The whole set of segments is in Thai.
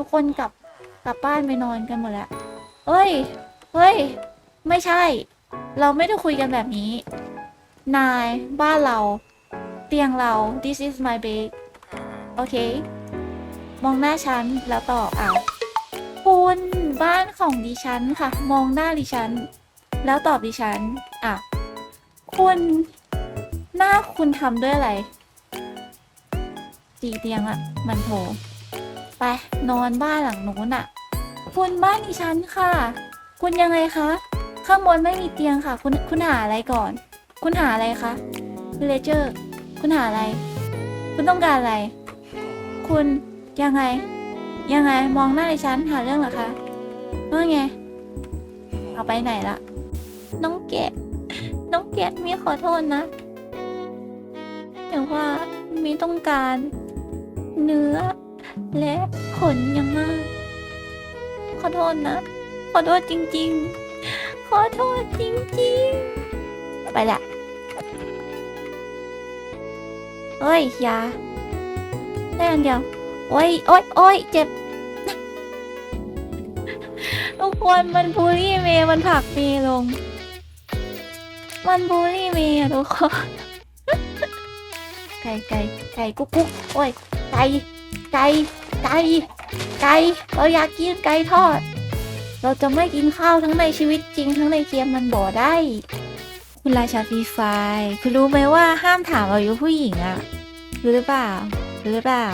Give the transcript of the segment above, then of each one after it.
ทุกคนกลับกลับบ้านไปนอนกันหมดแล้วเอ้ย เฮ้ย ไม่ใช่ เราไม่ได้คุยกันแบบนี้ นายบ้านเรา เตียงเรา this is my bed โอเค มองหน้าฉันแล้วตอบอะคุณบ้านของดิฉันค่ะ มองหน้าดิฉัน แล้วตอบดิฉันอะคุณหน้าคุณทำด้วยอะไรตีเตียงอะมันโถ ไปนอนบ้านหลังนู้นอะคุณบ้านดิฉันค่ะ คุณยังไงคะ ข้างบนไม่มีเตียงค่ะ คุณคุณหาอะไรก่อน คุณหาอะไรคะเลเจอร์คุณหาอะไร คุณต้องการอะไร คุณยังไง ยังไงมองหน้าดิฉันหาเรื่องเหรอคะว่าไงเอาไปไหนละน้องแกะน้องแกะมีขอโทษนะแต่ว่ามีต้องการ เนื้อ และขนยังมาก ขอโทษนะ ขอโทษจริง ๆ ขอโทษจริง ๆ ไปละเอ้ยยาได้อันเดียว โอ้ยโอ้ยโอ้ยเจ็บทุกคนมันบูลลี่เมย์มันผักเมย์ลง มันบูลลี่เมย์อะทุกคนไก่ไก่ไก่กุ๊กกุ๊กโอ้ยไก่ ไก่ไก่ไก่เราอยากกินไก่ทอด เราจะไม่กินข้าวทั้งในชีวิตจริงทั้งในเกมมันบ่ได้ คุณราชาฟรีไฟคุณรู้ไหมว่าห้ามถามอายุผู้หญิงอะรู้หรือเปล่ารู้หรือเปล่า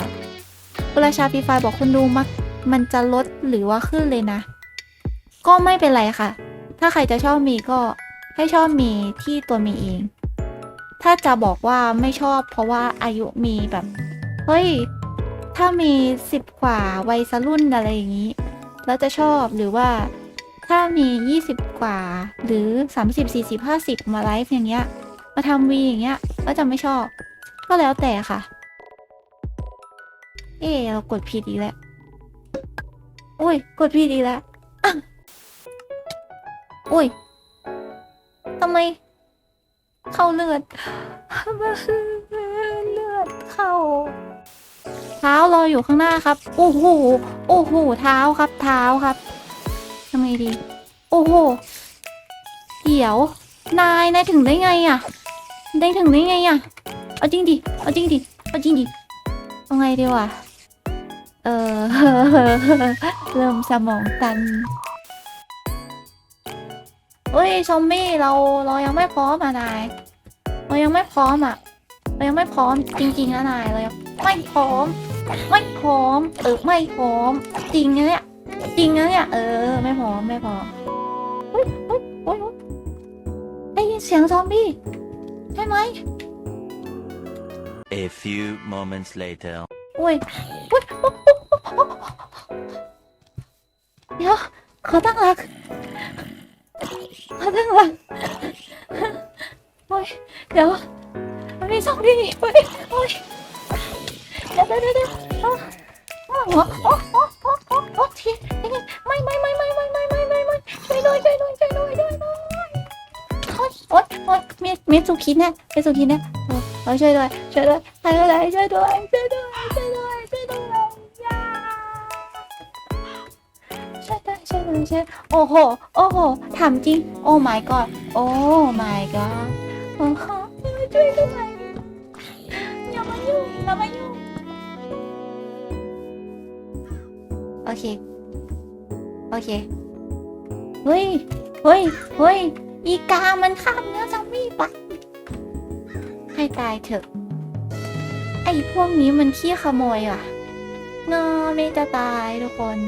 คุณราชาฟรีไฟบอกคุณดูมักมันจะลดหรือว่าขึ้นเลยนะ ก็ไม่เป็นไรค่ะ ถ้าใครจะชอบมีก็ให้ชอบมีที่ตัวมีเอง ถ้าจะบอกว่าไม่ชอบเพราะว่าอายุมีแบบ เฮ้ย ถ้ามีสิบกว่าวัยสรุ่นอะไรอย่างนี้ แล้วจะชอบหรือว่าถ้ามียี่สิบกว่า หรือสามสิบสี่สิบห้าสิบมาไลฟ์อย่างเงี้ย มาทำวีอย่างเงี้ย ก็จะไม่ชอบ ก็แล้วแต่ค่ะ เอ๊เรากดผิดอีกแล้วอุ้ย กดผิดอีกแล้วอุ้ยทำไม เข้าเลือดเลือดเข้า ท้ารออยู่ข้างหน้าครับ โอ้โห โอ้โห เท้าครับ เท้าครับทำไงดี โอ้โห เดี๋ยว นาย นายถึงได้ไงอะได้ถึงได้ไงอะเอาจริงดิ เอาจริงดิ เอาจริงดิ เอาไงดีวะ เออ เริ่มสมองตันเฮ้ยซอมบี้เรา เรายังไม่พร้อมอะนาย เรายังไม่พร้อมอะ เรายังไม่พร้อมจริงๆนะนายเรายังไม่พร้อม ไม่พร้อม เออไม่พร้อม จริงนะเนี่ยจริงนะเนี่ยเออ ไม่พร้อมไม่พร้อมเฮ้ยเฮ้ยเฮ้ยเฮ้ยได้ยินเสียงซอมบี้ใช่ไหม A few moments later. โอ้ยโอ๊ยโอ๊ยโอ๊ยเดี๋ยวขอตั้งหลักขอตั้งหลักโอ้ยเดี๋ยว มันมีซอมบี้โอ้ยโอ้ยเดี๋ยวเดี๋ยวเดี๋ยวอ๋อาเอาหัวโอ้โอ้โอ้โอ้โอ้ทีไม่ไม่ไม่ไม่ไม่ไม่ไม่ไม่ไม่ช่วยด้วยช่วยด้วยช่วยด้วยช่วยด้วยโอ๊ยโอ๊ยโอ๊ยมีมีสุขีแน่เมสุขีแน่โอ้โอ้ยช่วยด้วยช่วยด้วยช่วยด้วยช่วยด้วยช่วยด้วยช่วยด้วยช่วยด้วยยาช่วยด้วยช่วยด้วยช่วยโอ้โหโอ้โหถามจริงโอ้ my god โอ้ my god โอ้โหช่วยด้วย โอเค โอเค เฮ้ย เฮ้ย เฮ้ย อีกามันข้ามเนื้อซอมบี้ไปให้ตายเถอะ ไอ้พวกนี้มันขี้ขโมยว่ะงอไม่จะตายทุกคน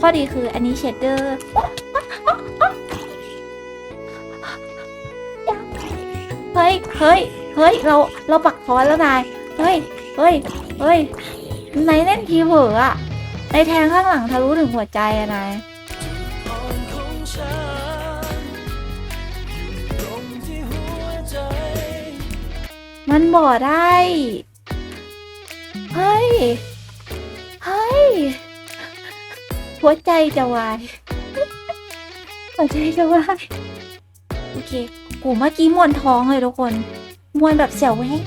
ข้อดีคืออันนี้เชดเดอร์เฮ้ย เฮ้ย เฮ้ย เรา เราปักคอนแล้วนาย เฮ้ย เฮ้ย เฮ้ยนายเล่นทีเผลออะ ในแทงข้างหลังทะลุถึงหัวใจอะนายมันบ่ได้ เฮ้ย เฮ้ย หัวใจจะวาย หัวใจจะวาย โอเค กูเมื่อกี้มวนท้องเลยทุกคน มวนแบบเสียวแวบ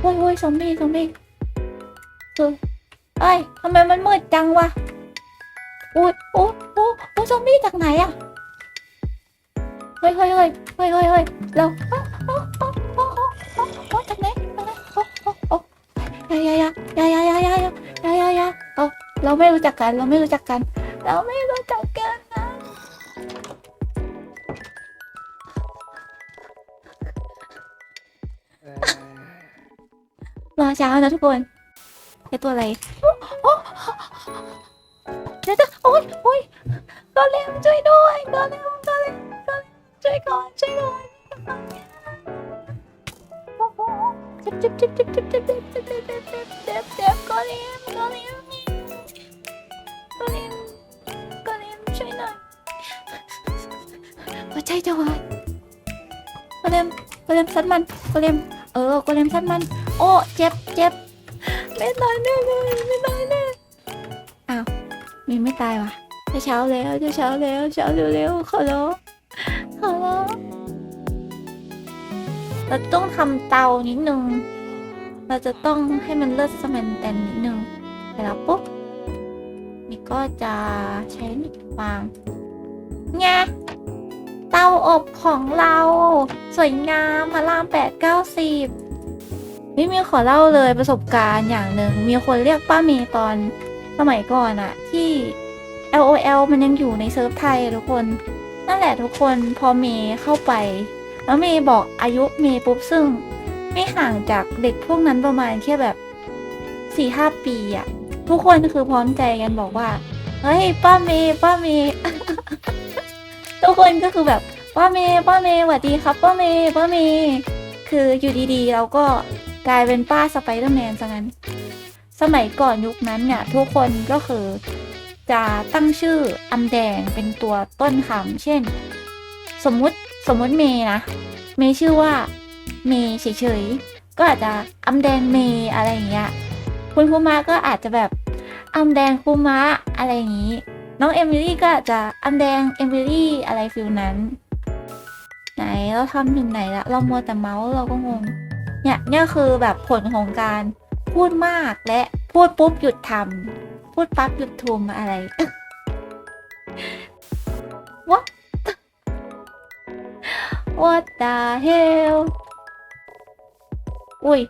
โอ้ยโอ้ยซอมบี้ซอมบี้คือ เอ้ยทำไมมันมืดจังวะอุ้ยโอ้โอ้โอ้ซอมบี้จากไหนอะเฮ้ยเฮ้ยเฮ้ยเฮ้ยเฮ้ยเฮ้ยเราโอ้โอ้โอ้โอ้โอ้โอ้โอ้จากไหนจากไหนโอ้โอ้โอ้ยายายายายายายายายายายาเอาเราไม่รู้จักกัน เราไม่รู้จักกัน เราไม่รู้จักกันนะรอเช้านะทุกคนไอตัวอะไร โดนเล็มช่วยด้วยโดนเล็มโดนเล็มโดนเล็มช่วยก่อนช่วยก่อนโอ้โหเจ็บเจ็บเจ็บเจ็บเจ็บเจ็บเจ็บเจ็บเจ็บเจ็บเจ็บเจ็บเจ็บก็เล็มก็เล็มก็เล็มก็เล็มช่วยหน่อยหัวใจจะวายก็เล็มก็เล็มซัดมันก็เล็มเออก็เล็มซัดมัน โอ้เจ็บเจ็บไม่ตายแน่เลยไม่ตายแน่อ้าวมีไม่ตายวะ จะเช้าแล้วจะเช้าแล้วเช้าเร็วๆขอร้องขอร้องเราต้องทำเตานิดนึง เราจะต้องให้มันเลือดสมันแตนนิดนึงเสร็จแล้วปุ๊บนี่ก็จะใช้นี่วางไงเตาอบของเรา สวยงามพารามแปดเก้าสิบนี่มีขอเล่าเลยประสบการณ์อย่างหนึ่ง มีคนเรียกป้าเมย์ตอนสมัยก่อนอะที่ LOL มันยังอยู่ในเซิร์ฟไทยทุกคน นั่นแหละทุกคนพอเมย์เข้าไป แล้วเมย์บอกอายุเมย์ปุ๊บซึ่ง ไม่ห่างจากเด็กพวกนั้นประมาณแค่แบบสี่ห้าปีอะทุกคนคือพร้อมใจกันบอกว่า เฮ้ยป้าเมย์ป้าเมย์ทุกคนก็คือแบบป้าเมย์ป้าเมย์สวัสดีครับป้าเมย์ป้าเมย์คืออยู่ดีๆเราก็กลายเป็นป้าสไปเดอร์แมนซะงั้น สมัยก่อนยุคนั้นเนี่ยทุกคนก็คือ จะตั้งชื่ออำแดงเป็นตัวต้นคำเช่น สมมุติสมมุติเมย์นะ เมย์ชื่อว่า เมย์เฉยๆ ก็อาจจะอำแดงเมย์อะไรอย่างเงี้ย คุณครูมาก็อาจจะแบบอำแดงครูมะอะไรอย่างงี้ น้องเอมิลี่ก็อาจจะอำแดงเอมิลี่อะไรฟิลนั้น ไหนเราทำถึงไหนละเรามัวแต่เมาส์เราก็งง เนี่ยเนี่ยคือแบบผลของการพูดมากและพูดปุ๊บหยุดทำ พูดปั๊บหยุดทุมอะไร What What the hell อุ้ย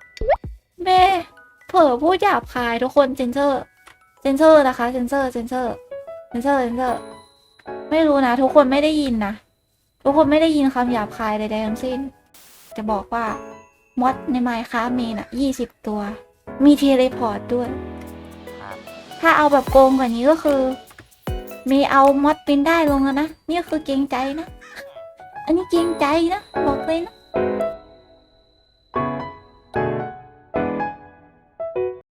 แม่ เผลอพูดหยาบคายทุกคนเซนเซอร์เซนเซอร์นะคะเซนเซอร์เซนเซอร์เซนเซอร์เซนเซอร์ ไม่รู้นะ ทุกคนไม่ได้ยินนะ ทุกคนไม่ได้ยินคำหยาบคายใดๆทั้งสิ้น จะบอกว่ามอดในไมค์ค้ามีน่ะยี่สิบตัว มีเทเลพอร์ตด้วย ถ้าเอาแบบโกงกว่านี้ก็คือ มีเอามอดปินได้ลงแล้วนะ นี่คือเกรงใจนะ อันนี้เกรงใจนะ บอกเลยนะ